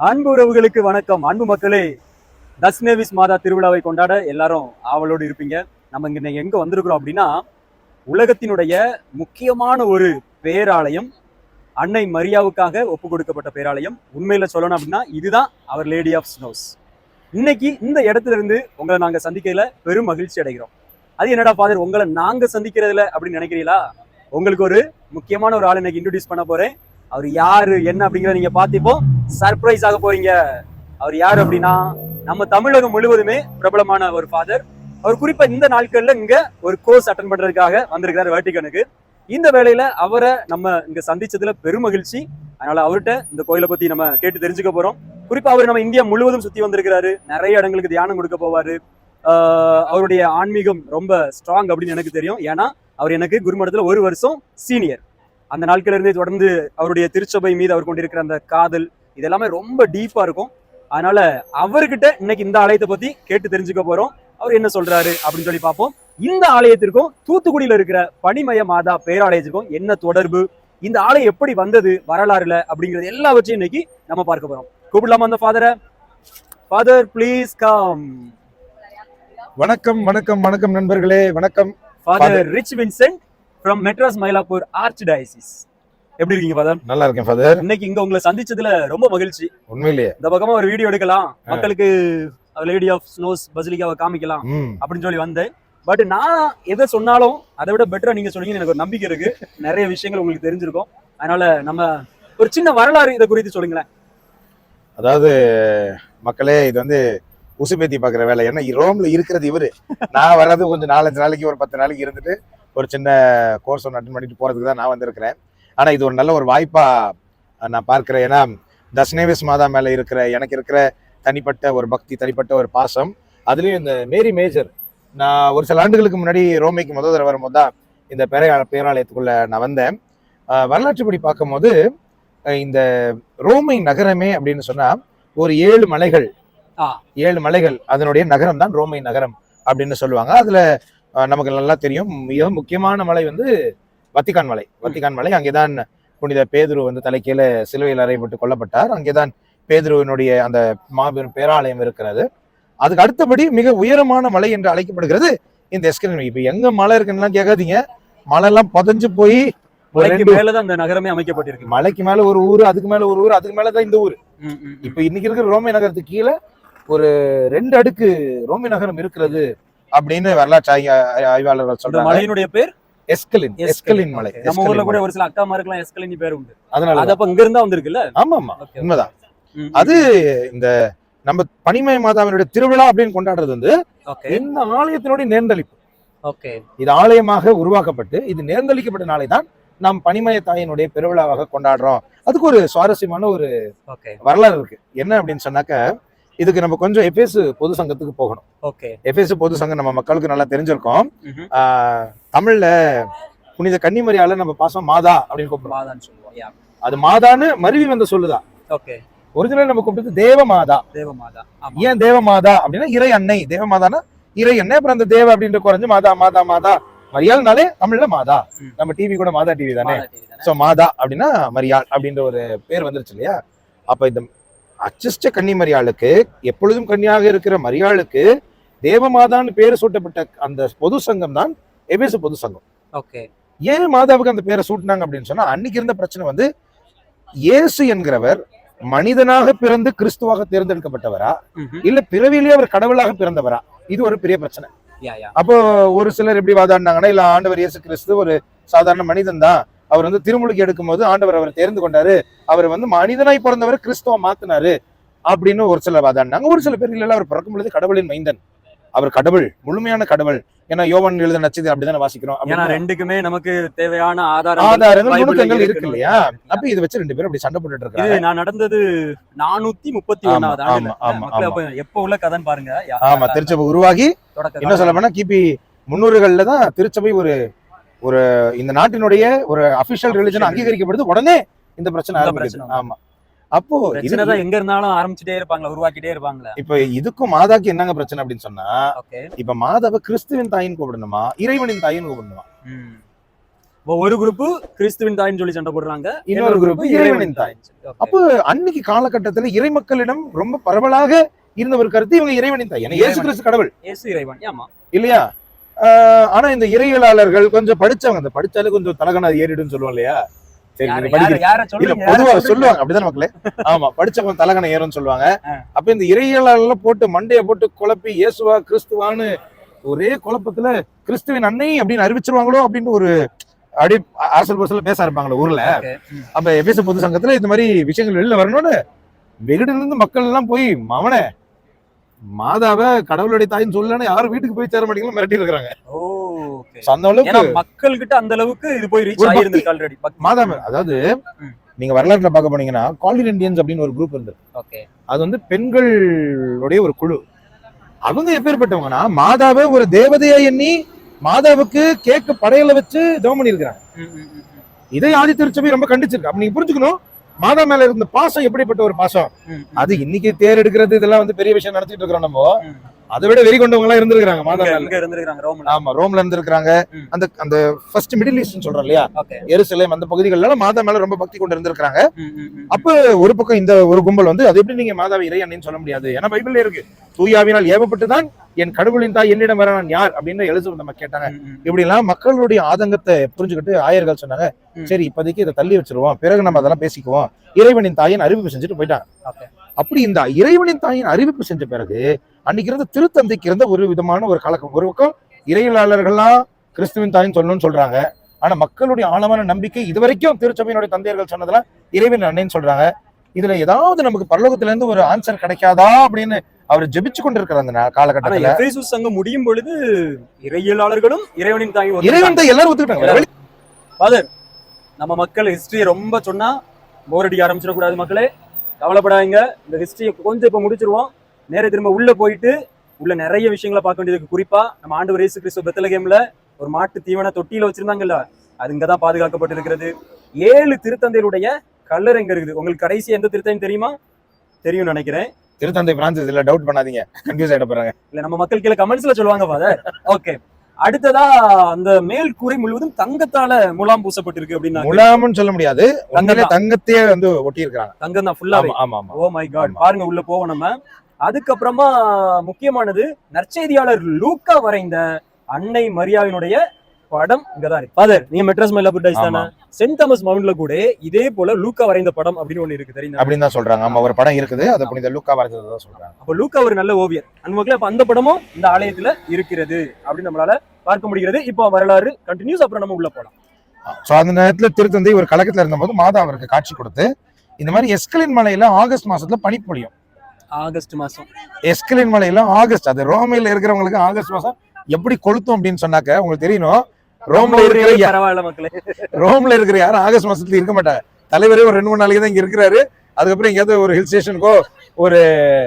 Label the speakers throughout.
Speaker 1: அன்பு உறவுகளுக்கு வணக்கம். அன்பு மக்களே தஸ்னேவிஸ் மாதா திருவிழாவை கொண்டாட எல்லாரும் ஆவலோடு இருப்பீங்க. நம்ம இங்க இன்னைக்கு எங்க வந்திருக்கிறோம் அப்படின்னா உலகத்தினுடைய முக்கியமான ஒரு பேராலயம் அன்னை மரியாவுக்காக ஒப்பு கொடுக்கப்பட்ட பேராலயம். உண்மையில சொல்லணும் அப்படின்னா இதுதான் அவர் லேடி ஆஃப் ஸ்னோஸ் இன்னைக்கு இந்த இடத்துல இருந்து உங்களை நாங்க சந்திக்கிறதுல பெரும் மகிழ்ச்சி அடைகிறோம். அது என்னடா ஃபாதர் உங்களை நாங்க சந்திக்கிறதுல அப்படின்னு நினைக்கிறீங்களா? உங்களுக்கு ஒரு முக்கியமான ஒரு ஆள் இன்னைக்கு இன்ட்ரடியூஸ் பண்ண போறேன். அவர் யாரு என்ன அப்படிங்கிறத நீங்க பார்த்திப்போ சர்ப்ரைஸ் ஆக போறீங்க. அவர் யார் அப்படின்னா நம்ம தமிழகம் முழுவதுமே பிரபலமான ஒரு ஃபாதர் அவர் குறிப்பா இந்த நாட்கள்ல இங்க ஒரு கோர்ஸ் அட்டன் பண்றதுக்காக வந்திருக்காரு வேட்டிக்கனுக்கு. இந்த வேலையில அவரை நம்ம இங்க சந்திச்சதுல பெருமகிழ்ச்சி. அதனால அவர்கிட்ட இந்த கோயிலை பத்தி நம்ம கேட்டு தெரிஞ்சுக்க போறோம். குறிப்பா அவர் நம்ம இந்தியா முழுவதும் சுத்தி வந்திருக்கிறாரு. நிறைய இடங்களுக்கு தியானம் கொடுக்க போவாரு. அவருடைய ஆன்மீகம் ரொம்ப ஸ்ட்ராங் அப்படின்னு எனக்கு தெரியும். ஏன்னா அவர் எனக்கு குருமடத்துல ஒரு வருஷம் சீனியர் அந்த நாட்கள்ல இருந்தே தொடர்ந்து அவருடைய திருச்சபை மீது அவர் கொண்டிருக்கிற அந்த காதல் இதெல்லாமே ரொம்ப டீப்பா இருக்கும். அதனால அவர்கிட்ட இன்னைக்கு இந்த ஆலயத்தை பத்தி கேட்டு தெரிஞ்சுக்க போறோம். அவர் என்ன சொல்றாரு அப்படின்னு சொல்லி பார்ப்போம். இந்த ஆலயத்திற்கும் தூத்துக்குடியில இருக்கிற பனிமய மாதா பேராலயத்திற்கும் என்ன தொடர்பு? இந்த ஆலயம் எப்படி வந்தது வரலாறுல அப்படிங்கிறது எல்லாவற்றையும் இன்னைக்கு நம்ம பார்க்க போறோம். கூப்பிடலாமா அந்த ஃபாதரை ஃபாதர் ப்ளீஸ் கம்
Speaker 2: வணக்கம் வணக்கம் வணக்கம் நண்பர்களே. வணக்கம்.
Speaker 1: Father Rich Vincent from Madras Mylapore archdiocese எப்படி இருக்கீங்க ஃபாதர்
Speaker 2: நல்லா இருக்கேன் ஃபாதர்
Speaker 1: இன்னைக்கு இங்க உங்களை சந்திச்சதுல ரொம்ப மகிழ்ச்சி.
Speaker 2: உண்மையிலேயே.
Speaker 1: இந்த பக்கமா ஒரு வீடியோ எடுக்கலாம். மக்களுக்கு லேடி ஆஃப் ஸ்னோஸ் பசிலிக்காவை காமிக்கலாம் அப்படின்னு சொல்லி வந்தேன். பட் நான் எதை சொன்னாலும் அதை விட பெட்டரா நீங்க சொன்னீங்கன்னு எனக்கு ஒரு நம்பிக்கை இருக்கு. நிறைய விஷயங்கள் உங்களுக்கு தெரிஞ்சிருக்கும். அதனால நம்ம ஒரு சின்ன வரலாறு இதை குறித்து சொல்லுங்களேன்.
Speaker 2: அதாவது மக்களே இது வந்து உசுபேத்தி பார்க்குற வேலை. ஏன்னா ரோம்ல இருக்கிறது இவரு. நான் வர்றது கொஞ்சம் நாலஞ்சு நாளைக்கு ஒரு பத்து நாளைக்கு இருந்துட்டு ஒரு சின்ன கோர்ஸ் ஒன்று அட்டன் பண்ணிட்டு போறதுக்கு தான் நான் வந்திருக்கிறேன். ஆனா இது ஒரு நல்ல ஒரு வாய்ப்பா நான் பார்க்கிறேன். ஏன்னா தஸ்னேவிஸ் மாதா மேல இருக்கிற எனக்கு இருக்கிற தனிப்பட்ட ஒரு பக்தி தனிப்பட்ட ஒரு பாசம். அதுலயும் இந்த மேரி மேஜர் நான் ஒரு சில ஆண்டுகளுக்கு முன்னாடி ரோமைக்கு முதல் தடவை வரும்போது தான் இந்த பேரா பேராலயத்துக்குள்ள நான் வந்தேன். வரலாற்றுப்படி பார்க்கும்போது இந்த ரோமை நகரமே அப்படின்னு சொன்னா ஒரு ஏழு மலைகள். ஏழு மலைகள். அதனுடைய நகரம் தான் ரோமை நகரம் அப்படின்னு சொல்லுவாங்க. அதுல நமக்கு நல்லா தெரியும். மிக முக்கியமான மலை வந்து வத்திகான் மலை. வத்திகான் மலை அங்கேதான் புனித பேதுரு வந்து தலைக்கீழ சிலுவையில் அறையப்பட்டு கொல்லப்பட்டார். அங்கேதான் பேதுருவினுடைய அந்த மாபெரும் பேராலயம் இருக்கிறது. அதுக்கு அடுத்தபடி மிக உயரமான மலை என்று அழைக்கப்படுகிறது இந்த எஸ்கிரன் இப்ப எங்க மலை இருக்குன்னு கேட்காதீங்க. மலை எல்லாம் புதஞ்சு போய் ஒரு
Speaker 1: மலைக்கு மேலதான் அந்த நகரமே அமைக்கப்பட்டிருக்கு.
Speaker 2: மலைக்கு மேல ஒரு ஊர் அதுக்கு மேல ஒரு ஊர் அதுக்கு மேலதான் இந்த ஊர். இப்ப இன்னைக்கு இருக்கிற ரோமை நகரத்துக்கு கீழே ஒரு ரெண்டு அடுக்கு ரோமை நகரம் இருக்கிறது. அப்படின்னு வரலாற்று ஆய்வு- ஆய்வாளர்கள் சொல்றாங்க.
Speaker 1: மலையினுடைய பேர்?
Speaker 2: எஸ்கலின் எஸ்கலின். மலை.
Speaker 1: நம்ம ஊர்ல கூட. ஒரு சில அக்காமாருக்கெல்லாம் எஸ்கலினி பேர் உண்டு.
Speaker 2: அதனால
Speaker 1: அது அப்ப இங்க இருந்தா வந்திருக்குல்ல
Speaker 2: ஆமா ஆமா. உண்மைதான். அது இந்த நம்ம பனிமய மாதாவினுடைய திருவிழா அப்படின்னு கொண்டாடுறது வந்து இந்த ஆலயத்தினுடைய நேர்ந்தளிப்பு.
Speaker 1: ஓகே.
Speaker 2: இது ஆலயமாக உருவாக்கப்பட்டு இது நேர்ந்தளிக்கப்பட்ட நாளை தான் நாம் பனிமய தாயினுடைய பெருவிழாவாக கொண்டாடுறோம். அதுக்கு ஒரு சுவாரஸ்யமான ஒரு வரலாறு இருக்கு. என்ன அப்படின்னு சொன்னாக்க இதுக்கு நம்ம கொஞ்சம் எஃபேசு பொது சங்கத்துக்கு போகணும்.
Speaker 1: ஓகே.
Speaker 2: எஃபேசு பொது சங்கம் நம்ம மக்களுக்கு நல்லா தெரிஞ்சிருக்கோம். தமிழ்ல புனித கன்னிமரியால நம்ம பாசம் மாதா அப்படின்னு கூப்பிடுறோம். அது மாதான்னு மருவி வந்த சொல்லுதான்
Speaker 1: ஓகே.
Speaker 2: ஒரிஜினல் நம்ம கூப்பிட்டது தேவ மாதா.
Speaker 1: தேவ மாதா ஆமா.
Speaker 2: ஏன் தேவ மாதா அப்படின்னா இறை அன்னை. தேவ மாதானா? இறை அன்னை அப்புறம் அந்த தேவ அப்படின்ற குறைஞ்சு மாதா மாதா மாதா. மரியாள்னாலே தமிழ்ல மாதா. நம்ம டிவி கூட மாதா டிவி தானே? சோ மாதா அப்படின்னா மரியாள் அப்படின்ற ஒரு பேர் வந்துருச்சு இல்லையா? அப்ப இந்த அச்சிஷ்ட கன்னி மரியாளுக்கு எப்பொழுதும் கன்னியாக இருக்கிற மரியாளுக்கு தேவமாதான்னு பேர் சூட்டப்பட்ட அந்த பொது சங்கம் தான் எபேசு பொது சங்கம்.
Speaker 1: ஓகே.
Speaker 2: ஏன் மாதாவுக்கு அந்த பேரை சூட்டினாங்க அப்படின்னு சொன்னா அன்னைக்கு இருந்த பிரச்சனை வந்து இயேசு என்கிறவர் மனிதனாக பிறந்து கிறிஸ்துவாக தேர்ந்தெடுக்கப்பட்டவரா. இல்ல பிறவிலேயே அவர் கடவுளாக பிறந்தவரா? இது ஒரு பெரிய பிரச்சனை. அப்போ ஒரு சிலர் எப்படி வாதாடினாங்கன்னா இல்ல ஆண்டவர் இயேசு கிறிஸ்து ஒரு சாதாரண மனிதன் தான் அவர் வந்து திருமுழுக்கு எடுக்கும் போது ஆண்டவர் அவரை தேர்ந்து கொண்டாரு. அவர் வந்து மனிதனாய் பிறந்தவர் கிறிஸ்துவ மாத்தினாரு அப்படின்னு ஒரு சிலர் வாதாடினாங்க ஒரு சில பேர் இல்ல அவர் பிறக்கும் பொழுது கடவுளின் மைந்தன். அவர் கடவுள் முழுமையான கடவுள். ஏன்னா யோவான் எழுத நச்சது அப்படிதானே வாசிக்கிறோம்.
Speaker 1: ரெண்டுக்குமே நமக்கு தேவையான ஆதாரங்கள்
Speaker 2: ஆதாரங்கள் நுணுக்கங்கள்
Speaker 1: இருக்கு.
Speaker 2: இல்லையா அப்ப இதை வச்சு ரெண்டு பேரும் அப்படி சண்டை போட்டுட்டு
Speaker 1: இது
Speaker 2: இருக்காங்க
Speaker 1: நான் நடந்தது நானூத்தி முப்பத்தி ஒன்னாவது
Speaker 2: ஆமா,
Speaker 1: எப்ப உள்ள கதைன்னு பாருங்க.
Speaker 2: ஆமா திருச்சபை உருவாகி என்ன சொல்ல போனா கிபி முன்னூறுகள்ல தான் திருச்சபை ஒரு ஒரு இந்த நாட்டினுடைய ஒரு அபிஷியல் ரிலிஜன் அங்கீகரிக்கப்படுது. உடனே இந்த பிரச்சனை
Speaker 1: பிரச்சனை
Speaker 2: ஆமா. அப்போ இது
Speaker 1: பிரச்சனை தான் எங்க இருந்தாலும் ஆரம்பிச்சுட்டே இருப்பாங்களா உருவாக்கிட்டே இருப்பாங்களா.
Speaker 2: இப்ப இதுக்கும் மாதாக்கு என்னங்க பிரச்சனை அப்படின்னு சொன்னா இப்ப மாதாவை கிறிஸ்துவின் தாயின்னு கூப்பிடணுமா? இறைவனின் தாயின்னு கூப்பிடணுமா?
Speaker 1: ஒரு குரூப் கிறிஸ்துவின் தாயின்னு சொல்லி சண்டை போடுறாங்க
Speaker 2: இன்னொரு group இறைவனின் தாய். அப்போ அன்னைக்கு காலகட்டத்துல இறை மக்களிடம் ரொம்ப பரவலாக இருந்த ஒரு கருத்து இவங்க இறைவனின் தாய். ஏன்னா இயேசு கிறிஸ்து கடவுள்.
Speaker 1: இயேசு இறைவன். ஆமா.
Speaker 2: இல்லையா? ஆனா இந்த இறையியலாளர்கள் கொஞ்சம் படிச்சவங்க அந்த படிச்சாலே கொஞ்சம் தலகணா ஏறிடுன்னு சொல்லுவோம் இல்லையா சரி இல்ல? பொதுவா? சொல்லுவாங்க அப்படிதான் மக்களே ஆமா படிச்சவங்க ஏறும்னு சொல்லுவாங்க. அப்ப இந்த இறையியலாளர்ல போட்டு மண்டைய போட்டு குழப்பி இயேசுவா கிறிஸ்துவான்னு ஒரே குழப்பத்துல கிறிஸ்துவின் அன்னை அப்படின்னு அறிவிச்சிருவாங்களோ அப்படின்னு ஒரு அப்படி அரசல் பசல பேச ஆரம்பிப்பாங்களே ஊர்ல. அப்ப எபிச பொது சங்கத்துல இந்த மாதிரி விஷயங்கள் வெளில வரணும்னு வெகுடுல இருந்து மக்கள் எல்லாம் போய் மவனே மாதாவை கடவுளுடைய தாயின்னு சொல்லலன்னு யாரும் வீட்டுக்கு போய் சேர மாட்டீங்களா? மிரட்டி இருக்கிறாங்க. அந்த அளவுக்கு
Speaker 1: மக்கள் கிட்ட அந்த அளவுக்கு இது போய் ரீச். ஆகியிருந்திருக்கு ஆல்ரெடி
Speaker 2: மாதாவை அதாவது. நீங்க வரலாற்றுல பார்க்க போனீங்கன்னா காலின் இண்டியன்ஸ் அப்படின்னு ஒரு குரூப் இருந்தது
Speaker 1: ஓகே
Speaker 2: அது வந்து பெண்களுடைய ஒரு குழு. அவங்க எப்பேற்பட்டவங்கன்னா மாதாவை ஒரு தேவதையா எண்ணி மாதாவுக்கு கேக்கு படையல வச்சு ஜெபம் பண்ணியிருக்கிறாங்க. இதை ஆதி திருச்சபை ரொம்ப கண்டிச்சிருக்கு. அப்ப நீங்க புரிஞ்சுக்கணும் மாதா மேல இருந்த பாசம் எப்படிப்பட்ட ஒரு பாசம்? அது இன்னைக்கு தேர் எடுக்கிறது இதெல்லாம் வந்து பெரிய விஷயம் நடத்திட்டு இருக்கிறோம் நம்ம. அதை விட வெறி கொண்டவங்க எல்லாம் இருந்திருக்காங்க மாதா ஆமா ரோம்ல இருந்திருக்காங்க. அந்த அந்த ஃபர்ஸ்ட் மிடில் ஈஸ்ட் சொல்றோம் இல்லையா? எருசலேம் அந்த பகுதிகள்ல எல்லாம் மாதா மேல ரொம்ப பக்தி கொண்டு இருந்திருக்காங்க அப்ப ஒரு பக்கம் இந்த ஒரு கும்பல் வந்து அது எப்படி நீங்க மாதாவை இறை அன்னைன்னு சொல்ல முடியாது? ஏன்னா பைபிள்ல இருக்கு. தூயாவினால் ஏவப்பட்டு தான் என் கடவுளின் தாய் என்னிடம் வர நான் யார்? அப்படின்னு எழுத நம்ம கேட்டாங்க. இப்படி எல்லாம் மக்களுடைய ஆதங்கத்தை புரிஞ்சுக்கிட்டு ஆயர்கள் சொன்னாங்க. சரி இப்போதைக்கு இதை தள்ளி வச்சிருவோம். பிறகு நம்ம அதெல்லாம் பேசிக்குவோம். இறைவனின் தாயின் அறிவிப்பு செஞ்சுட்டு போயிட்டாங்க. அப்படி இந்த இறைவனின் தாயின் அறிவிப்பு செஞ்ச பிறகு அன்னைக்கு இருந்த திருத்தந்தைக்கு இருந்த ஒரு விதமான ஒரு கலக்கம். ஒரு பக்கம் இறையியலாளர்கள்லாம் கிறிஸ்துவின் தாயின் சொல்லணும்னு சொல்றாங்க. ஆனா மக்களுடைய ஆழமான நம்பிக்கை இதுவரைக்கும் திருச்சபையினுடைய தந்தையர்கள் சொன்னதெல்லாம் இறைவன் அன்னைன்னு சொல்றாங்க. இதுல ஏதாவது நமக்கு பரலோகத்துல இருந்து ஒரு ஆன்சர் கிடைக்காதா அப்படின்னு அவர் ஜெபிச்சு கொண்டிருக்கிற அந்த காலகட்டத்துல.
Speaker 1: சங்கம் முடியும் பொழுது இறையியலாளர்களும் இறைவனின் தாய்
Speaker 2: இறைவன் தான் எல்லாரும் ஒத்துக்கிட்டாங்க.
Speaker 1: ஃபாதர் நம்ம மக்கள் ஹிஸ்டரியை ரொம்ப சொன்னா போர் அடிக்க ஆரம்பிச்சிடக்கூடாது மக்களே. கவலைப்படாதீங்க. இந்த ஹிஸ்டரியை கொஞ்சம் இப்ப முடிச்சிருவோம். நேரா திரும்ப உள்ள போயிட்டு உள்ள நிறைய விஷயங்களை பார்க்க வேண்டியதுக்கு குறிப்பா நம்ம ஆண்டு இயேசு கிறிஸ்து பெத்தலகேம்ல ஒரு மாட்டு தீவன தொட்டியில வச்சிருந்தாங்கல்ல அது இங்கதான் பாதுகாக்கப்பட்டிருக்கிறது. ஏழு திருத்தந்தையருடைய கல்லறை இங்க இருக்குது. உங்களுக்கு கடைசி எந்த திருத்தந்தை தெரியுமா? தெரியும் நினைக்கிறேன்.
Speaker 2: திருத்தந்தை பிரான்சிஸ் இல்ல டவுட் பண்ணாதீங்க. கன்ஃபியூஸ் ஆயிட போறாங்க.
Speaker 1: இல்ல நம்ம மக்கள் கீழே கமெண்ட்ஸ்ல சொல்லுவாங்க ஃபாதர் ஓகே அடுத்ததா அந்த மேல் கூரை முழுவதும் தங்கத்தால முலாம் பூசப்பட்டிருக்கு அப்படின்னா
Speaker 2: முலாம்னு சொல்ல முடியாது. தங்கத்தையே வந்து ஒட்டி இருக்காங்க
Speaker 1: தங்கம் தான் ஃபுல்லாவே
Speaker 2: ஆமா ஆமா
Speaker 1: ஓ மை காட். பாருங்க உள்ள போவோம் நம்ம. அதுக்கப்புறமா முக்கியமானது நற்செய்தியாளர் லூக்கா வரைந்த அன்னை மரியாவினுடைய படம் இங்கதான் இருக்கு. ஃபாதர் நீங்க மெட்ரஸ் மேல புட்டைஸ் தானே. சென்ட் தாமஸ் மவுண்ட்ல கூட இதே போல லூக்கா வரைந்த படம் அப்படின்னு ஒண்ணு இருக்கு. தெரியுமா
Speaker 2: அப்படின்னு தான் சொல்றாங்க. ஆமா ஒரு படம் இருக்குது. அதை புனித லூக்கா வரைஞ்சதான் சொல்றாங்க.
Speaker 1: அப்ப லூக்கா ஒரு நல்ல ஓவியர். மக்களே அப்ப அந்த படமும் இந்த ஆலயத்துல இருக்கிறது அப்படின்னு நம்மளால பார்க்க முடிகிறது. இப்போ வரலாறு கண்டினியூஸ் அப்புறம் நம்ம உள்ள போலாம்.
Speaker 2: சோ அந்த நேரத்துல திருத்தந்தை ஒரு கலக்கத்துல இருந்தபோது மாதா அவருக்கு காட்சி கொடுத்து இந்த மாதிரி எஸ்கலின் மலையில ஆகஸ்ட் மாசத்துல பனி பொழியும்
Speaker 1: ஆகஸ்ட் மாசம்.
Speaker 2: எஸ்கலின் மலையில ஆகஸ்ட் அது ரோமையில இருக்கிறவங்களுக்கு ஆகஸ்ட் மாசம் எப்படி கொளுத்தும் அப்படின்னு சொன்னாக்க உங்களுக்கு தெரியணும் ரோம்ல இருக்கிற
Speaker 1: பரவாயில்ல மக்களே.
Speaker 2: ரோம்ல இருக்கிற யாரும் ஆகஸ்ட் மாசத்துல இருக்க மாட்டாங்க. தலைவரே ஒரு ரெண்டு மூணு நாளைக்கு தான் இங்க இருக்கிறாரு. அதுக்கப்புறம் எங்கேயாவது ஒரு ஹில் ஸ்டேஷனுக்கோ ஒரு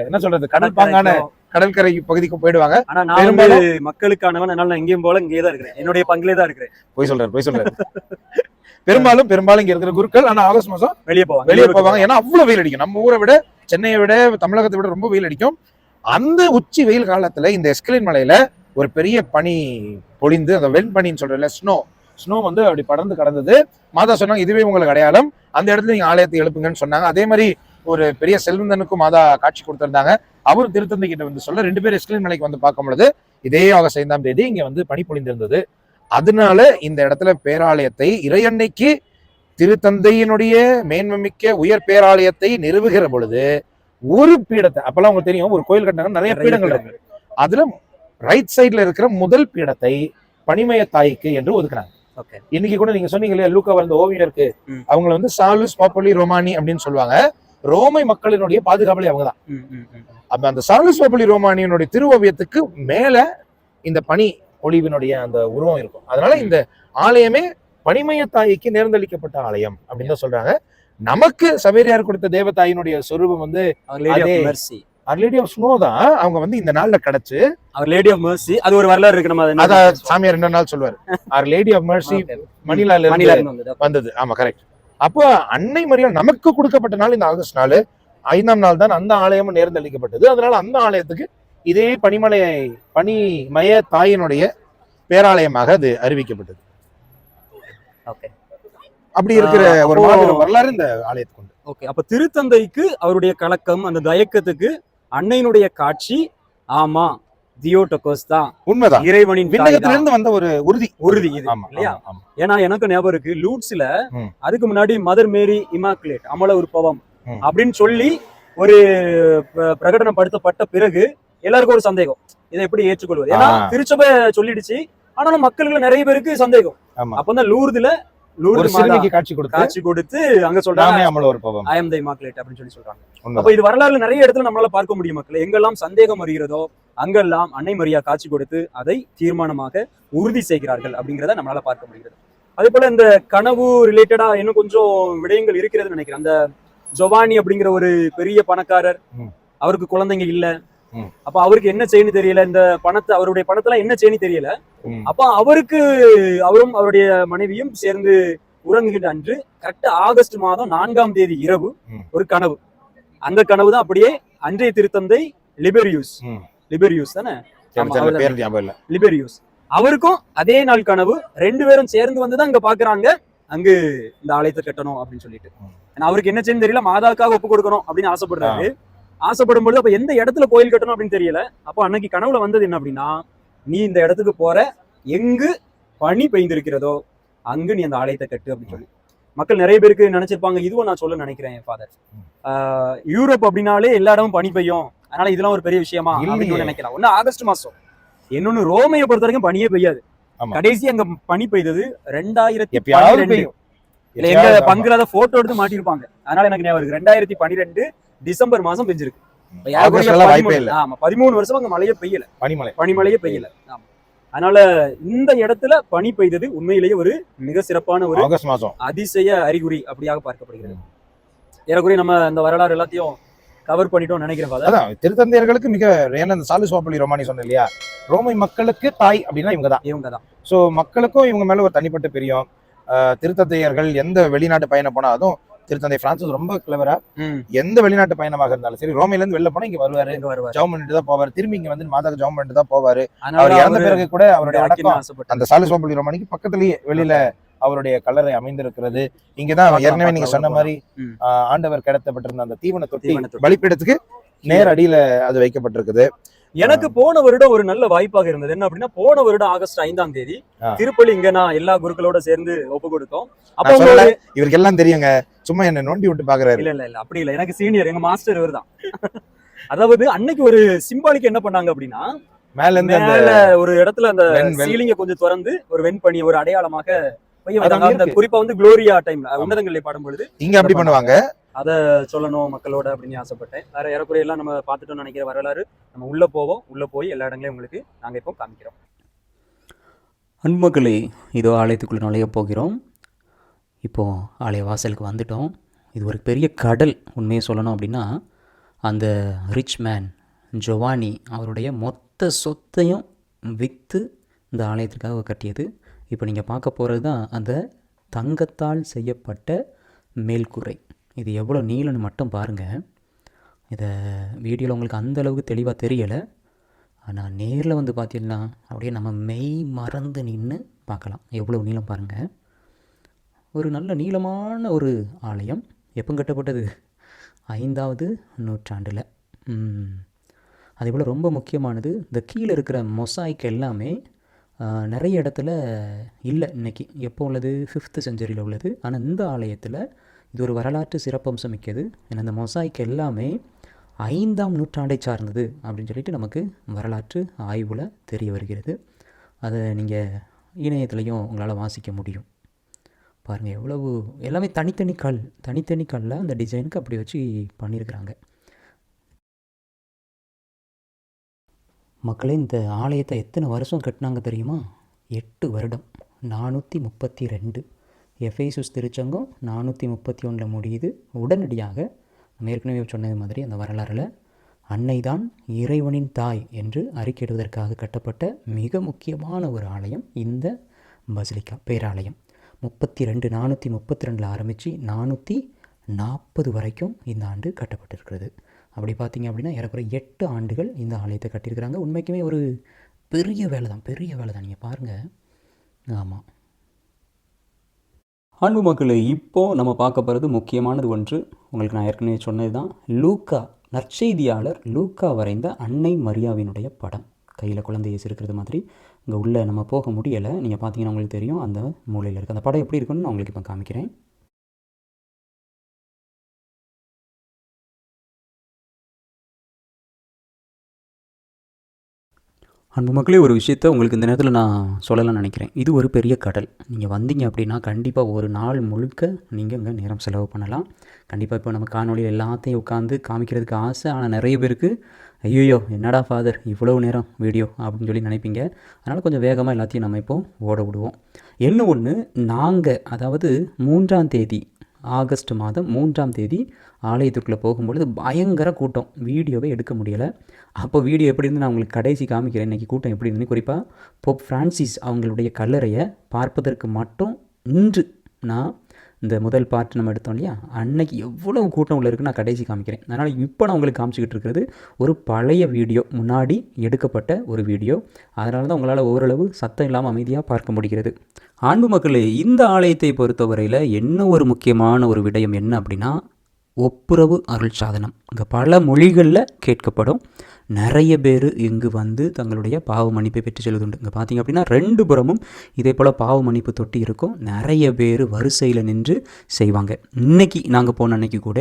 Speaker 2: என்ன சொல்றது கடல் பாங்கான கடற்கரை பகுதிக்கு போயிடுவாங்க.
Speaker 1: ஆனா நான் மக்களுக்கானவன் அதனால நான் எங்கேயும் போல இங்கே தான் இருக்கிறேன். என்னுடைய பங்கிலே தான் இருக்கிறேன்.
Speaker 2: போய் சொல்றாரு போய் சொல்றாரு. பெரும்பாலும் பெரும்பாலும் இங்க இருக்கிற குருக்கள் ஆனா ஆகஸ்ட் மாசம்
Speaker 1: வெளியே போவாங்க.
Speaker 2: வெளியே போவாங்க. ஏன்னா அவ்வளவு வெயில் அடிக்கும். நம்ம ஊரை விட சென்னையை விட தமிழகத்தை விட ரொம்ப வெயில் அடிக்கும். அந்த உச்சி வெயில் காலத்துல இந்த எஸ்கலின் மலையில ஒரு பெரிய பனி பொழிந்து அந்த வெண்பனின்னு சொல்றல ஸ்னோ ஸ்னோ வந்து அப்படி படர்ந்து கடந்தது. மாதா சொன்னாங்க இதுவே உங்களுக்கு அடையாளம். அந்த இடத்துல நீங்க ஆலயத்தை எழுப்புங்கன்னு சொன்னாங்க. அதே மாதிரி ஒரு பெரிய செல்வந்தனுக்கும் மாதா காட்சி கொடுத்திருந்தாங்க. அவர் திருத்தந்தை கிட்ட வந்து சொல்ல ரெண்டு பேர் எஸ்கலின் மலைக்கு வந்து பார்க்கும் பொழுது இதே ஆகஸ்ட் ஐந்தாம் தேதி இங்க வந்து பனி பொழிந்திருந்தது. அதனால இந்த இடத்துல பேராலயத்தை இறையன்னைக்கு திருத்தந்தையினுடைய மேன்மைமிக்க உயர் பேராலயத்தை நிறுவுகிற பொழுது ஒரு பீடத்தை அப்பெல்லாம் உங்களுக்கு தெரியும் ஒரு கோயில் கட்டினாங்க நிறைய பீடங்கள் இருக்கு. அதுல ரைட் சைடுல இருக்கிற முதல் பீடத்தை பனிமய தாய்க்கு என்று ஒதுக்குறாங்க.
Speaker 1: ஓகே.
Speaker 2: இன்னைக்கு கூட நீங்க சொன்னீங்க இல்லையா லூக்கா வந்த
Speaker 1: ம்.
Speaker 2: அவங்கள வந்து சாலுஸ் பாப்போலி ரோமானி அப்படின்னு சொல்லுவாங்க. ரோமை மக்களினுடைய பாதுகாவலி அவங்க தான். அப்ப அந்த சாலுஸ் பாப்போலி ரோமானியினுடைய திருவோவியத்துக்கு மேல இந்த பனி பொழிவினுடைய அந்த உருவம் இருக்கும். அதனால இந்த ஆலயமே பனிமய தாய்க்கு நேர்ந்தளிக்கப்பட்ட ஆலயம் அப்படின்னு தான் சொல்றாங்க. நமக்கு சவேரியார் கொடுத்த தேவதாயினுடைய சொரூபம் வந்து
Speaker 1: our lady of
Speaker 2: our snow தான் அவங்க வந்து இந்த நாள்ல கிடைச்சு.
Speaker 1: அவர் லேடி ஆஃப் மெர்சி அது ஒரு வரலாறு இருக்கு நம்ம
Speaker 2: அத சாமியார் ரெண்டு நாள் சொல்லுவார். ஆர் லேடி ஆஃப் மர்சி மணிலால இருந்து
Speaker 1: வந்தது.
Speaker 2: ஆமா கரெக்ட் அப்போ அன்னை மரியாள் நமக்கு கொடுக்கப்பட்ட நாள் இந்த ஆகஸ்ட் நாள். ஐந்தாம் நாள் தான் அந்த ஆலயமும் நேர்ந்தளிக்கப்பட்டது. அதனால அந்த ஆலயத்துக்கு இதே பனிமலை பனிமய தாயினுடைய பேராலயமாக அது அறிவிக்கப்பட்டது.
Speaker 1: ஓகே
Speaker 2: அப்படி இருக்கிற ஒரு வரலாறு இந்த ஆலயத்துக்கு
Speaker 1: ஓகே அப்ப திருத்தந்தைக்கு அவருடைய கலக்கம் அந்த தயக்கத்துக்கு அன்னையினுடைய காட்சி ஆமா தியோட்டோகோஸ் தான்
Speaker 2: உண்மைதான்
Speaker 1: இறைவனின் தாய்
Speaker 2: விண்ணகத்துல
Speaker 1: தான்.
Speaker 2: இருந்து வந்த ஒரு உறுதி
Speaker 1: உறுதி இது இல்லையா. ஏன்னா எனக்கு ஞாபகம் இருக்கு லூட்ஸ்ல. அதுக்கு முன்னாடி மதர் மேரி இமாக்குலேட் அமல உற்பவம். அப்படின்னு சொல்லி ஒரு பிரகடனப்படுத்தப்பட்ட பிறகு எல்லாருக்கும் ஒரு சந்தேகம் இதை எப்படி ஏற்றுக்கொள்வது ஏன்னா. திருச்சபை சொல்லிடுச்சு ஆனாலும் மக்களுக்கு நிறைய பேருக்கு சந்தேகம். அப்பதான் லூர்துல லூர்து
Speaker 2: சிறுமிக்கு காட்சி கொடுத்து
Speaker 1: காட்சி கொடுத்து அங்க சொல்றாங்க
Speaker 2: அமல ஒரு பவம்
Speaker 1: ஐஎம் தை இமாக்குலேட் அப்படின்னு சொல்லி சொல்றாங்க. அப்ப இது வரலாறுல நிறைய இடத்துல நம்மளால பார்க்க முடியும் மக்கள் எங்கெல்லாம் சந்தேகம் வருகிறதோ அங்கெல்லாம் அன்னை மரியா காட்சி கொடுத்து அதை தீர்மானமாக உறுதி செய்கிறார்கள் அப்படிங்கிறத நம்மளால பார்க்க முடிகிறது அதே போல இந்த கனவு ரிலேட்டடா இன்னும் கொஞ்சம் விடயங்கள் இருக்கிறதுன்னு நினைக்கிறேன் அந்த ஜொவானி அப்படிங்கிற ஒரு பெரிய பணக்காரர். அவருக்கு குழந்தைங்க இல்ல. அப்ப அவருக்கு என்ன செய்யணும் தெரியல இந்த பணத்தை அவருடைய பணத்தெல்லாம் என்ன செய்யணும் தெரியல. அப்ப அவருக்கு அவரும் அவருடைய மனைவியும் சேர்ந்து உறங்குகின்ற அன்று கரெக்டா ஆகஸ்ட் மாதம் நான்காம் தேதி இரவு. ஒரு கனவு. அந்த கனவு தான் அப்படியே அன்றைய திருத்தந்தை லிபெரியூஸ். லிபெரியூஸ் தானே? லிபெரியூஸ். அவருக்கும் அதே நாள் கனவு. ரெண்டு பேரும் சேர்ந்து வந்து தான் இங்க பாக்குறாங்க. அங்கு இந்த ஆலயத்தை கட்டணும் அப்படின்னு சொல்லிட்டு. அவருக்கு என்ன செய்யணும் தெரியல மாதாவுக்காக ஒப்பு கொடுக்கணும் அப்படின்னு ஆசைப்படுறாரு. ஆசைப்படும் பொழுது அப்ப எந்த இடத்துல கோயில் கட்டணும் அப்படின்னு தெரியல. அப்போ அன்னைக்கு கனவுல வந்தது என்ன அப்படின்னா நீ இந்த இடத்துக்கு போற எங்கு பனி பெய்ந்திருக்கிறதோ அங்கு நீ அந்த ஆலயத்தை கட்டு அப்படின்னு சொல்லி. மக்கள் நிறைய பேருக்கு நினைச்சிருப்பாங்க இதுவும் நான் சொல்ல நினைக்கிறேன் என் ஃபாதர் யூரோப் அப்படின்னாலே எல்லா இடமும் பனி பெய்யும். அதனால இதெல்லாம் ஒரு பெரிய விஷயமா அப்படின்னு. நினைக்கலாம். ஒண்ணு ஆகஸ்ட் மாசம். இன்னொன்னு ரோமையை பொறுத்த வரைக்கும் பனியே பெய்யாது. கடைசி அங்க பனி பெய்தது ரெண்டாயிரத்தி பன்னிரெண்டு. இல்ல எங்க. பங்குல போட்டோ எடுத்து மாட்டிருப்பாங்க அதனால எனக்கு ஞாபகம் இருக்கு. ரெண்டாயிரத்தி பன்னிரெண்டு டிசம்பர் மாசம் பெஞ்சிருக்கு. பதிமூணு-
Speaker 2: இல்ல
Speaker 1: ஆமா பதிமூணு வருஷம் அங்க மழையே பெய்யல.
Speaker 2: பனிமலை
Speaker 1: பனிமழையே பெய்யல. ஆமா. அதனால இந்த இடத்துல பனி பெய்தது உண்மையிலேயே ஒரு மிக சிறப்பான ஒரு
Speaker 2: மாசம்.
Speaker 1: அதிசய அறிகுறி அப்படியாக பார்க்கப்படுகிறது. ஏறக்குறைய நம்ம இந்த வரலாறு எல்லாத்தையும் கவர் பண்ணிட்டோம் நினைக்கிறேன்
Speaker 2: அதான் திருத்தந்தையர்களுக்கு மிக ஏன்னா இந்த சாலு சோப்பலி ரொமானி சொன்னேன் இல்லையா? ரோமை மக்களுக்கு தாய் அப்படின்னா இவங்க தான்.
Speaker 1: இவங்க தான்.
Speaker 2: ஸோ மக்களுக்கும் இவங்க மேல ஒரு தனிப்பட்ட பிரியம். திருத்தந்தையர்கள் எந்த வெளிநாட்டு பயணம் போனா அதுவும் திருத்தந்தை பிரான்சிஸ் ரொம்ப கிளவரா எந்த வெளிநாட்டு பயணமாக இருந்தாலும் சரி ரோமையில இருந்து வெளில போனா இங்க வருவாரு.
Speaker 1: இங்க வருவார்.
Speaker 2: ஜவுன் பண்ணிட்டு தான் போவாரு. திரும்பி இங்க வந்து மாதாக்கு ஜவுன் பண்ணிட்டு தான் போவாரு. அவர் இறந்த பிறகு கூட அவருடைய அடக்கம். அந்த சாலு சோப்பலி ரொமானிக்கு பக்கத்துலயே வெளியில அவருடைய கல்லறை அமைந்திருக்கிறது. இங்கதான் ஏற்கனவே நீங்க சொன்ன. மாதிரி ஆண்டவர் கிடத்தப்பட்டிருந்த அந்த தீவன தொட்டி. பலிப்பீடத்துக்கு நேர் அடியில அது வைக்கப்பட்டிருக்குது.
Speaker 1: எனக்கு போன வருடம் ஒரு நல்ல வாய்ப்பாக இருந்தது. என்ன அப்படின்னா போன வருடம் ஆகஸ்ட் ஐந்தாம் தேதி
Speaker 2: ஆ.
Speaker 1: திருப்பலி இங்க நான் எல்லா குருக்களோட சேர்ந்து ஒப்பு கொடுத்தோம். அப்ப
Speaker 2: இவருக்கு எல்லாம் தெரியுங்க. சும்மா என்ன நோண்டி விட்டு பாக்குறாரு.
Speaker 1: இல்ல இல்ல இல்ல அப்படி இல்ல. எனக்கு சீனியர் எங்க மாஸ்டர் இவர் தான் அதாவது அன்னைக்கு ஒரு சிம்பாலிக் என்ன பண்ணாங்க அப்படின்னா
Speaker 2: மேல இருந்து
Speaker 1: ஒரு இடத்துல அந்த. சீலிங்க கொஞ்சம் திறந்து ஒரு வெண்பனி ஒரு அடையாளமாக. குறிப்பா வந்து குளோரியா டைம்ல உன்னதங்களை பாடும் பொழுது
Speaker 2: இங்க அப்படி பண்ணுவாங்க?
Speaker 1: அதை சொல்லணும் மக்களோட அப்படின்னு ஆசைப்பட்டேன். வேற ஏறக்குறையெல்லாம் நம்ம பார்த்துட்டோம்னு நினைக்கிற வரலாறு நம்ம உள்ள போவோம் உள்ள போய் எல்லா இடங்களையும் உங்களுக்கு நாங்கள் இப்போ காமிக்கிறோம்.
Speaker 3: அன்புமக்களே இதோ ஆலயத்துக்குள்ளே நுழைய போகிறோம். இப்போது ஆலய வாசலுக்கு வந்துட்டோம். இது ஒரு பெரிய கடல் உண்மையை சொல்லணும் அப்படின்னா அந்த ரிச் மேன் ஜொவானி அவருடைய மொத்த சொத்தையும் விற்று இந்த ஆலயத்திற்காக கட்டியது. இப்போ நீங்கள் பார்க்க போகிறது தான் அந்த தங்கத்தால் செய்யப்பட்ட மேல்கூரை இது எவ்வளோ நீளம்னு மட்டும் பாருங்கள் இதை வீடியோவில் உங்களுக்கு அந்த அளவுக்கு தெளிவாக தெரியலை. ஆனால் நேரில் வந்து பார்த்தீங்கன்னா அப்படியே நம்ம மெய் மறந்து நின்று பார்க்கலாம் எவ்வளோ நீளம் பாருங்கள் ஒரு நல்ல நீளமான ஒரு ஆலயம். எப்போ கட்டப்பட்டது? ஐந்தாவது நூற்றாண்டில். அதே போல் ரொம்ப முக்கியமானது. இந்த கீழே இருக்கிற மொசாய்க்கு எல்லாமே நிறைய இடத்துல இல்லை இன்றைக்கி எப்போ உள்ளது? ஃபிஃப்த்து செஞ்சுரியில் உள்ளது. ஆனால் இந்த ஆலயத்தில் இது ஒரு வரலாற்று சிறப்பம்சம் மிக்கது ஏன்னா இந்த மொசாய்க் எல்லாமே ஐந்தாம் நூற்றாண்டை சார்ந்தது அப்படின்னு சொல்லிட்டு நமக்கு வரலாற்று ஆய்வில் தெரிய வருகிறது. அதை நீங்கள் இணையத்துலேயும் உங்களால் வாசிக்க முடியும். பாருங்கள் எவ்வளவு எல்லாமே தனித்தனி கல் தனித்தனி கல்லில் அந்த டிசைனுக்கு அப்படி வச்சு பண்ணியிருக்கிறாங்க. மக்களே இந்த ஆலயத்தை எத்தனை வருஷம் கட்டினாங்க தெரியுமா? எட்டு வருடம் நானூற்றி முப்பத்தி ரெண்டு. எஃபேசுஸ் திருச்சங்கம் நானூற்றி முப்பத்தி ஒன்றில் முடியுது. உடனடியாக நம்ம ஏற்கனவே சொன்னது மாதிரி அந்த வரலாறில் அன்னை தான் இறைவனின் தாய் என்று அறிக்கையிடுவதற்காக கட்டப்பட்ட மிக முக்கியமான ஒரு ஆலயம் இந்த பசிலிக்கா பேராலயம். முப்பத்தி ரெண்டு நானூற்றி முப்பத்தி ரெண்டில் ஆரம்பித்து நானூற்றி நாற்பது வரைக்கும் இந்த ஆண்டு கட்டப்பட்டிருக்கிறது. அப்படி பார்த்திங்க அப்படின்னா ஏறக்குறைய எட்டு ஆண்டுகள் இந்த ஆலயத்தை கட்டியிருக்கிறாங்க. உண்மைக்குமே ஒரு பெரிய வேலை தான் பெரிய வேலை தான் நீங்கள் பாருங்கள் ஆமாம் அன்பு மக்களே இப்போது நம்ம பார்க்க போகிறது முக்கியமானது ஒன்று. உங்களுக்கு நான் ஏற்கனவே சொன்னது தான் லூக்கா நற்செய்தியாளர் லூக்கா வரைந்த அன்னை மரியாவினுடைய படம். கையில் குழந்தை இயேசு இருக்கிறது மாதிரி. இங்கே உள்ளே நம்ம போக முடியலை. நீங்கள் பார்த்தீங்கன்னா உங்களுக்கு தெரியும் அந்த மூலையில் இருக்குது அந்த படம் எப்படி இருக்குன்னு நான் உங்களுக்கு இப்போ காமிக்கிறேன். அன்பு மக்களே ஒரு விஷயத்த உங்களுக்கு இந்த நேரத்தில் நான் சொல்லலாம்னு நினைக்கிறேன். இது ஒரு பெரிய கடல். நீங்கள் வந்தீங்க அப்படின்னா கண்டிப்பாக ஒரு நாள் முழுக்க நீங்கள் இங்கே நேரம் செலவு பண்ணலாம். கண்டிப்பாக இப்போ நம்ம காணொலியில் எல்லாத்தையும் உட்காந்து காமிக்கிறதுக்கு ஆசை. ஆனால் நிறைய பேருக்கு ஐயோ என்னடா ஃபாதர் இவ்வளவு நேரம் வீடியோ அப்படின்னு சொல்லி நினைப்பீங்க. அதனால் கொஞ்சம் வேகமாக எல்லாத்தையும் நம்ம இப்போ ஓட விடுவோம். என்ன ஒன்று நாங்கள் அதாவது மூன்றாம் தேதி ஆகஸ்ட் மாதம் மூன்றாம் தேதி ஆலயத்துக்குள்ளே போகும்பொழுது பயங்கர கூட்டம். வீடியோவே எடுக்க முடியலை. அப்போ வீடியோ எப்படி இருந்து நான் உங்களுக்கு கடைசி காமிக்கிறேன். இன்றைக்கி கூட்டம் எப்படி இருந்து குறிப்பாக போப் ஃப்ரான்சிஸ் அவங்களுடைய கல்லறையை பார்ப்பதற்கு மட்டும் இன்று நான் இந்த முதல் பார்ட் நம்ம எடுத்தோம் இல்லையா? அன்னைக்கு எவ்வளவு கூட்டம் உள்ள இருக்குன்னு நான் கடைசி காமிக்கிறேன். அதனால் இப்போ நான் உங்களுக்கு காமிச்சிக்கிட்டு இருக்கிறது ஒரு பழைய வீடியோ முன்னாடி எடுக்கப்பட்ட ஒரு வீடியோ. அதனால தான் உங்களால் ஓரளவு சத்தம் இல்லாமல் அமைதியாக பார்க்க முடிகிறது. அன்பு மக்களே இந்த ஆலயத்தை பொறுத்தவரையில் என்ன ஒரு முக்கியமான ஒரு விடயம் என்ன அப்படின்னா ஒப்புரவு அருள் சாதனம். இங்கே பல மொழிகளில் கேட்கப்படும். நிறைய பேர் இங்கு வந்து தங்களுடைய பாவ மன்னிப்பை பெற்று செல்வதுண்டு. இங்கே பார்த்தீங்க அப்படின்னா ரெண்டு புறமும் இதே போல் பாவ மன்னிப்பு தொட்டி இருக்கும். நிறைய பேர் வரிசையில் நின்று செய்வாங்க. இன்னைக்கு நாங்கள் போன அன்னைக்கு கூட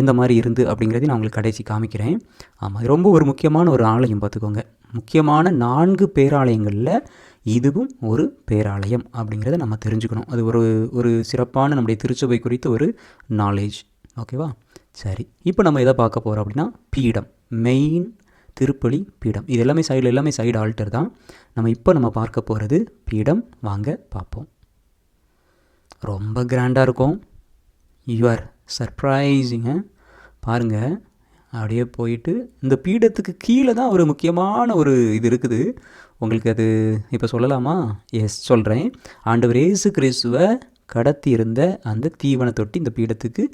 Speaker 3: எந்த மாதிரி இருந்து அப்படிங்கிறதையும் நான் உங்களுக்கு கடைசி காமிக்கிறேன். ஆமாம் இது ரொம்ப ஒரு முக்கியமான ஒரு ஆலயம் பார்த்துக்கோங்க முக்கியமான நான்கு பேராலயங்களில் இதுவும் ஒரு பேராலயம் அப்படிங்கிறத நம்ம தெரிஞ்சுக்கணும். அது ஒரு ஒரு சிறப்பான நம்முடைய திருச்சபை குறித்த ஒரு நாலேஜ் ஓகேவா? சரி. இப்போ நம்ம எதை பார்க்க போகிறோம் அப்படின்னா பீடம். மெயின் திருப்பலி பீடம். இது எல்லாமே சைடில் எல்லாமே சைடு ஆல்டர் தான். நம்ம இப்போ நம்ம பார்க்க போகிறது பீடம். வாங்க பார்ப்போம். ரொம்ப கிராண்டாக இருக்கும். யுவர் சர்ப்ரைஸிங்க பாருங்கள் அப்படியே போயிட்டு இந்த பீடத்துக்கு கீழே தான் ஒரு முக்கியமான ஒரு இது இருக்குது. உங்களுக்கு அது இப்போ சொல்லலாமா? எஸ் சொல்கிறேன் ஆண்டவர் ஏசு கிறிஸ்துவை கடத்தி இருந்த அந்த தீவன தொட்டி இந்த பீடத்துக்கு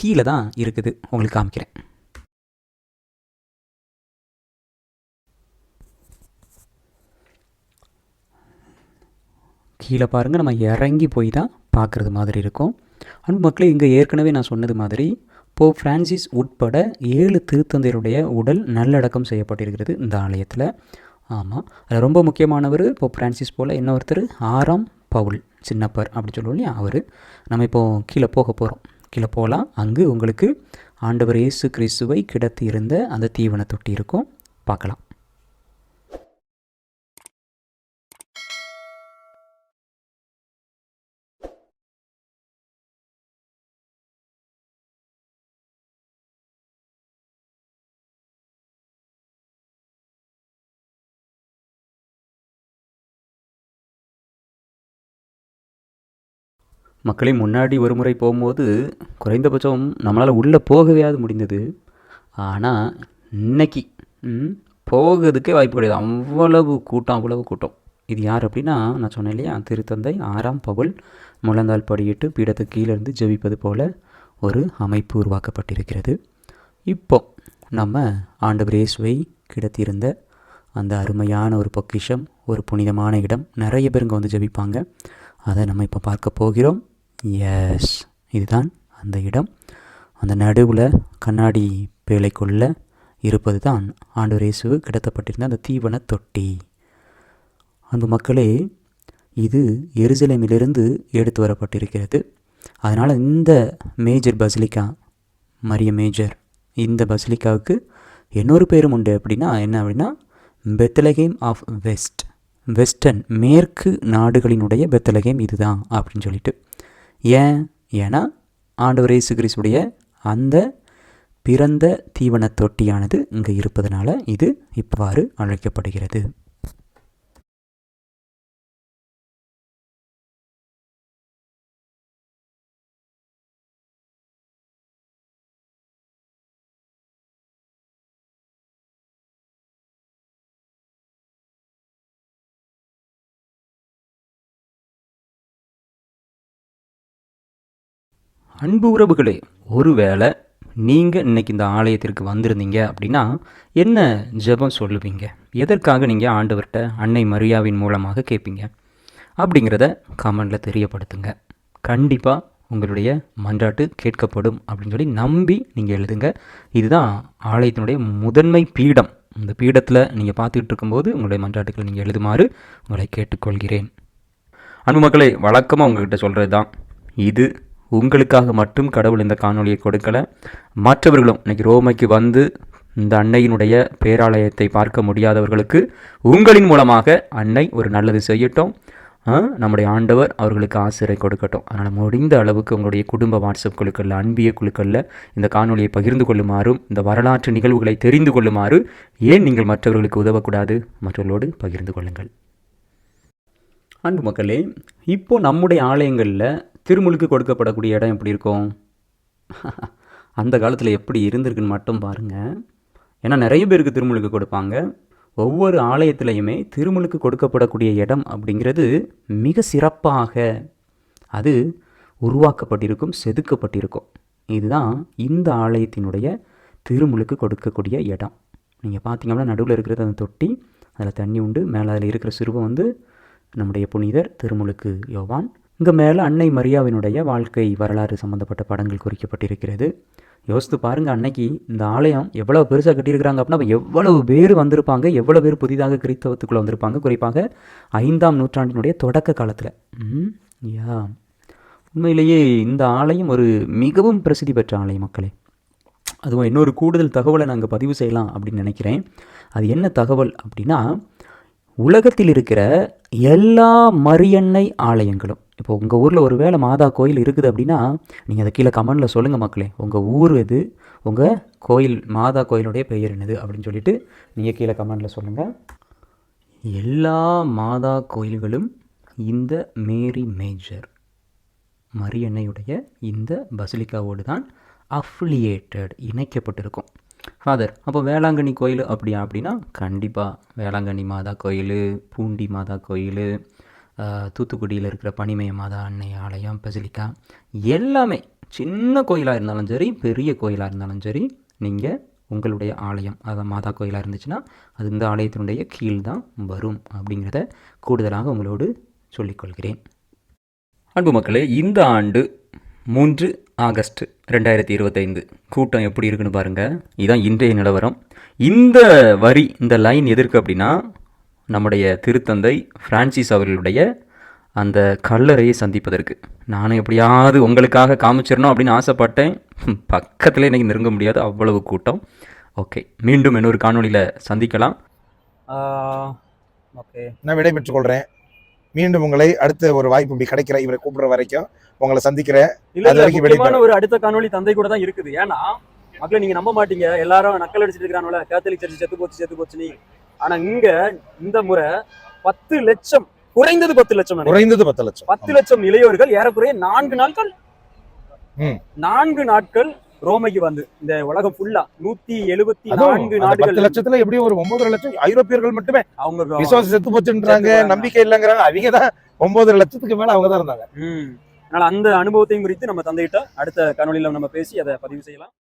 Speaker 3: கீழே தான் இருக்குது. உங்களுக்கு காமிக்கிறேன். கீழே பாருங்கள் நம்ம இறங்கி போய் தான் பார்க்குறது மாதிரி இருக்கும். அன்பு மக்களே இங்கே ஏற்கனவே நான் சொன்னது மாதிரி போ பிரான்சிஸ் உட்பட ஏழு திருத்தந்தையருடைய உடல் நல்லடக்கம் செய்யப்பட்டிருக்கிறது இந்த ஆலயத்தில். ஆமாம் அதில் ரொம்ப முக்கியமானவர் இப்போ ஃப்ரான்சிஸ் போல் இன்னொருத்தர் ஆறாம் பவுல் சின்னப்பர் அப்படின்னு சொல்லுவோம் இல்லையா அவர். நம்ம இப்போது கீழே போக போகிறோம் கீழே போகலாம். அங்கு உங்களுக்கு ஆண்டவர் இயேசு கிறிஸ்துவை கிடத்தி இருந்த அந்த தீவன தொட்டி இருக்கும். பார்க்கலாம். மக்களை முன்னாடி ஒரு முறை போகும்போது குறைந்தபட்சம் நம்மளால் உள்ளே போகவேயாவது முடிந்தது. ஆனால் இன்னைக்கு போகிறதுக்கே வாய்ப்பு கிடையாது. அவ்வளவு கூட்டம் அவ்வளவு கூட்டம். இது யார் அப்படின்னா நான் சொன்னேன் இல்லையா திருத்தந்தை ஆறாம் பவுல் முழந்தால் படியிட்டு பீடத்துக்கு கீழே இருந்து ஜெபிப்பது போல ஒரு அமைப்பு உருவாக்கப்பட்டிருக்கிறது. இப்போ நம்ம ஆண்டவர் இயேசுவை கிடத்தியிருந்த அந்த அருமையான ஒரு பொக்கிஷம் ஒரு புனிதமான இடம் நிறைய பேர் இங்கே வந்து ஜெபிப்பாங்க. அதை நம்ம இப்போ பார்க்க போகிறோம். எஸ் இதுதான் அந்த இடம். அந்த நடுவில் கண்ணாடி பேழைக்குள்ளே இருப்பது தான் ஆண்டு இயேசு கிடத்தப்பட்டிருந்த அந்த தீவன தொட்டி. அந்த மக்களே இது எருசலேமிலிருந்து எடுத்து வரப்பட்டிருக்கிறது. அதனால் இந்த மேஜர் பசிலிக்கா மரிய மேஜர் இந்த பசிலிக்காவுக்கு இன்னொரு பேரும் உண்டு அப்படின்னா என்ன அப்படின்னா பெத்தலகேம் ஆஃப் வெஸ்ட் வெஸ்டர்ன் மேற்கு நாடுகளினுடைய பெத்தலகேம் இதுதான் அப்படின்னு சொல்லிட்டு ஏன்? ஏன்னா ஆண்டவர் இயேசு கிறிஸ்துடைய அந்த பிறந்த தீவன தொட்டியானது இங்கே இருப்பதனால இது இவ்வாறு அழைக்கப்படுகிறது. அன்பு உறவுகளே ஒருவேளை நீங்கள் இன்னைக்கு இந்த ஆலயத்திற்கு வந்திருந்தீங்க அப்படின்னா என்ன ஜெபம் சொல்லுவீங்க? எதற்காக நீங்கள் ஆண்டவர்கிட்ட அன்னை மரியாவின் மூலமாக கேட்பீங்க? அப்படிங்கிறத கமெண்டில் தெரியப்படுத்துங்க. கண்டிப்பாக உங்களுடைய மன்றாட்டு கேட்கப்படும் அப்படின்னு சொல்லி நம்பி நீங்கள் எழுதுங்க. இதுதான் ஆலயத்தினுடைய முதன்மை பீடம். இந்த பீடத்தில் நீங்கள் பார்த்துக்கிட்டு இருக்கும்போது உங்களுடைய மன்றாட்டுக்களை நீங்கள் எழுதுமாறு உங்களை கேட்டுக்கொள்கிறேன். அன்பு மக்களே வழக்கமாக உங்கள்கிட்ட சொல்கிறது தான் இது உங்களுக்காக மட்டும் கடவுள் இந்த காணொலியை கொடுக்கல. மற்றவர்களும் இன்னைக்கு ரோமைக்கு வந்து இந்த அன்னையினுடைய பேராலயத்தை பார்க்க முடியாதவர்களுக்கு உங்களின் மூலமாக அன்னை ஒரு நல்லது செய்யட்டும். நம்முடைய ஆண்டவர் அவர்களுக்கு ஆசிரியை கொடுக்கட்டும். அதனால் முடிந்த அளவுக்கு உங்களுடைய குடும்ப வாட்ஸ்அப் குழுக்களில் அன்பிய குழுக்களில் இந்த காணொலியை பகிர்ந்து கொள்ளுமாறும் இந்த வரலாற்று நிகழ்வுகளை தெரிந்து கொள்ளுமாறு ஏன் நீங்கள் மற்றவர்களுக்கு உதவக்கூடாது? மற்றவர்களோடு பகிர்ந்து கொள்ளுங்கள். அன்பு மக்களே இப்போ நம்முடைய ஆலயங்களில் திருமுழுக்கு கொடுக்கப்படக்கூடிய இடம் எப்படி இருக்கும்? அந்த காலத்தில் எப்படி இருந்திருக்குன்னு மட்டும் பாருங்கள் ஏன்னா நிறைய பேருக்கு திருமுழுக்கு கொடுப்பாங்க. ஒவ்வொரு ஆலயத்திலையுமே திருமுழுக்கு கொடுக்கப்படக்கூடிய இடம் அப்படிங்கிறது மிக சிறப்பாக அது உருவாக்கப்பட்டிருக்கும் செதுக்கப்பட்டிருக்கும். இதுதான் இந்த ஆலயத்தினுடைய திருமுழுக்கு கொடுக்கக்கூடிய இடம். நீங்கள் பார்த்தீங்கன்னா நடுவில் இருக்கிறது அந்த தொட்டி அதில் தண்ணி உண்டு மேலே அதில் இருக்கிற சிறுவம் வந்து நம்முடைய புனிதர் திருமுழுக்கு யோவான். இங்கே மேலே அன்னை மரியாவினுடைய வாழ்க்கை வரலாறு சம்மந்தப்பட்ட படங்கள் குறிக்கப்பட்டிருக்கிறது. யோசித்து பாருங்கள் அன்னைக்கு இந்த ஆலயம் எவ்வளோ பெருசாக கட்டியிருக்கிறாங்க அப்படின்னா எவ்வளவு பேர் வந்திருப்பாங்க எவ்வளோ பேர் புதிதாக கிறிஸ்தவத்துக்குள்ளே வந்திருப்பாங்க. குறிப்பாக ஐந்தாம் நூற்றாண்டினுடைய தொடக்க காலத்தில். ம், யா. உண்மையிலேயே இந்த ஆலயம் ஒரு மிகவும் பிரசித்தி பெற்ற ஆலயம் மக்களே. அதுவும் இன்னொரு கூடுதல் தகவலை நாங்கள் பதிவு செய்யலாம் அப்படின்னு நினைக்கிறேன். அது என்ன தகவல் அப்படின்னா உலகத்தில் இருக்கிற எல்லா மரியன்னை ஆலயங்களும். இப்போ உங்கள் ஊரில் ஒரு வேளை மாதா கோயில் இருக்குது அப்படின்னா நீங்கள் அதை கீழே கமெண்டில் சொல்லுங்கள் மக்களே. உங்கள் ஊர் எது? உங்கள் கோயில் மாதா கோயிலுடைய பெயர் என்னது? அப்படின்னு சொல்லிட்டு நீங்கள் கீழே கமெண்டில் சொல்லுங்கள் எல்லா மாதா கோயில்களும் இந்த மேரி மேஜர் மரியன்னையுடைய இந்த பசிலிக்காவோடு தான் அஃபிலியேட்டட் இணைக்கப்பட்டிருக்கும். ஃபாதர் அப்போ வேளாங்கண்ணி கோயில் அப்படியா? அப்படின்னா கண்டிப்பாக வேளாங்கண்ணி மாதா கோயில் பூண்டி மாதா கோயில் தூத்துக்குடியில் இருக்கிற பனிமய மாதா அன்னை ஆலயம் பசிலிக்கா எல்லாமே சின்ன கோயிலாக இருந்தாலும் சரி பெரிய கோயிலாக இருந்தாலும் சரி நீங்கள் உங்களுடைய ஆலயம் அதாவது மாதா கோயிலாக இருந்துச்சுன்னா அது இந்த ஆலயத்தினுடைய கீழ் தான் வரும் அப்படிங்கிறத கூடுதலாக உங்களோடு சொல்லிக்கொள்கிறேன். அன்பு மக்களே இந்த ஆண்டு மூன்று ஆகஸ்ட் ரெண்டாயிரத்தி இருபத்தைந்து. கூட்டம் எப்படி இருக்குன்னு பாருங்கள் இதுதான் இன்றைய நிலவரம். இந்த வரி இந்த லைன் எதிர்க்கு அப்படின்னா நம்முடைய திருத்தந்தை பிரான்சிஸ் அவர்களுடைய அந்த கல்லறையை சந்திப்பதற்கு. நானும் எப்படியாவது உங்களுக்காக காமிச்சிடணும் அப்படின்னு ஆசைப்பட்டேன். பக்கத்தில் இன்றைக்கி நெருங்க முடியாது அவ்வளவு கூட்டம். ஓகே மீண்டும் இன்னொரு காணொலியில் சந்திக்கலாம்.
Speaker 1: ஓகே.
Speaker 2: நான் விடைபெற்றுக் கொள்கிறேன் மீண்டும் உங்களை அடுத்த ஒரு வாய்ப்பு இப்படி கிடைக்கிற இவரை கூப்பிடுற வரைக்கும் உங்களை சந்திக்கிறேன். அது வரைக்கும்
Speaker 1: ஒரு அடுத்த காணொளி தந்தை கூட தான் இருக்குது. ஏன்னா மக்களை நீங்க நம்ப மாட்டீங்க. எல்லாரும் நக்கல் அடிச்சிட்டு இருக்கானுல கேத்தலிக் சர்ச் செத்து போச்சு செத்து போச்சு நீ. ஆனா இங்க இந்த முறை பத்து லட்சம் குறைந்தது பத்து லட்சம்.
Speaker 2: குறைந்தது பத்து லட்சம்.
Speaker 1: பத்து லட்சம் இளையோர்கள் ஏறக்குறைய நான்கு நாட்கள். நான்கு நாட்கள் ரோமைக்கு வந்து இந்த உலகம் ஃபுல்லா நூத்தி எழுபத்தி நான்கு நாடுகள்
Speaker 2: லட்சத்துல எப்படியும் ஒரு ஒன்பதரை லட்சம் ஐரோப்பியர்கள் மட்டுமே
Speaker 1: அவங்க
Speaker 2: விசுவாசி செத்து போச்சுன்றாங்க. நம்பிக்கை இல்லைங்கிறாங்க அவங்க தான் ஒன்பதரை லட்சத்துக்கு மேல அவங்க தான் இருந்தாங்க.
Speaker 1: அதனால அந்த அனுபவத்தையும் குறித்து நம்ம தந்தைகிட்ட அடுத்த காணொளியில நம்ம பேசி அதை பதிவு செய்யலாம்